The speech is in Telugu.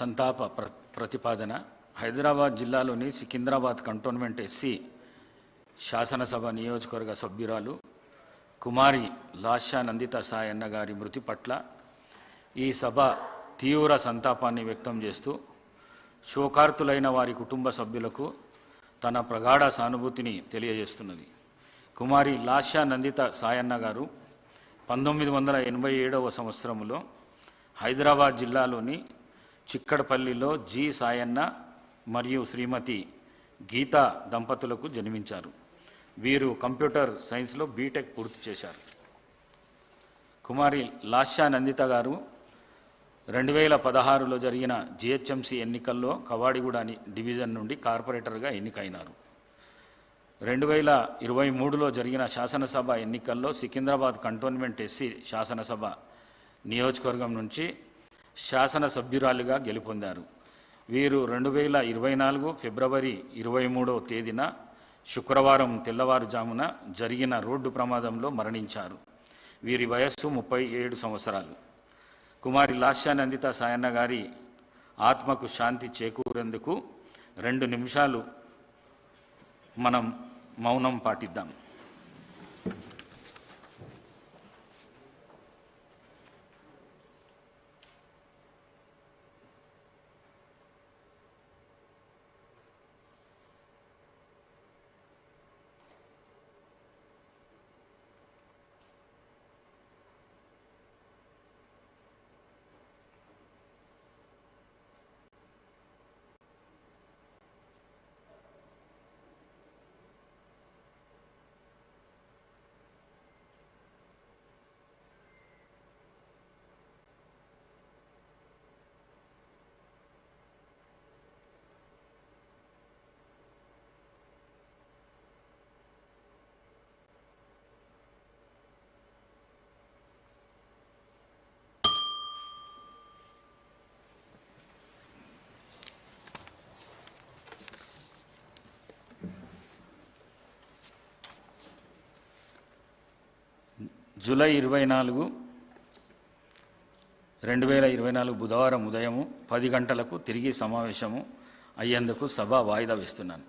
సంతాప ప్ర ప్రతిపాదన. హైదరాబాద్ జిల్లాలోని సికింద్రాబాద్ కంటోన్మెంట్ ఎస్సీ శాసనసభ నియోజకవర్గ సభ్యురాలు కుమారి లాషా నందిత సాయన్న గారి మృతి పట్ల ఈ సభ తీవ్ర సంతాపాన్ని వ్యక్తం చేస్తూ శోకార్తులైన వారి కుటుంబ సభ్యులకు తన ప్రగాఢ సానుభూతిని తెలియజేస్తున్నది. కుమారి లాషా నందిత సాయన్న గారు పంతొమ్మిది వందల ఎనభై ఏడవ సంవత్సరంలో హైదరాబాద్ జిల్లాలోని చిక్కడపల్లిలో జి సాయన్న మరియు శ్రీమతి గీత దంపతులకు జన్మించారు. వీరు కంప్యూటర్ సైన్స్లో బీటెక్ పూర్తి చేశారు. కుమారి లాషా నందిత గారు రెండు వేల పదహారులో జరిగిన జిహెచ్ఎంసీ ఎన్నికల్లో కవాడిగూడ డివిజన్ నుండి కార్పొరేటర్గా ఎన్నికైనారు. రెండు వేల ఇరవై మూడులో జరిగిన శాసనసభ ఎన్నికల్లో సికింద్రాబాద్ కంటోన్మెంట్ ఎస్సీ శాసనసభ నియోజకవర్గం నుంచి శాసనసభ్యురాలుగా గెలుపొందారు. వీరు రెండు వేల ఇరవై నాలుగు ఫిబ్రవరి ఇరవై మూడవ తేదీన శుక్రవారం తెల్లవారుజామున జరిగిన రోడ్డు ప్రమాదంలో మరణించారు. వీరి వయస్సు ముప్పై ఏడు సంవత్సరాలు. కుమారి లాస్యానందిత సాయన్న గారి ఆత్మకు శాంతి చేకూరేందుకు రెండు నిమిషాలు మనం మౌనం పాటిద్దాం. జూలై ఇరవై నాలుగు రెండు వేల ఇరవై నాలుగు బుధవారం ఉదయం పది గంటలకు తిరిగి సమావేశము అయ్యేందుకు సభ వాయిదా వేస్తున్నాను.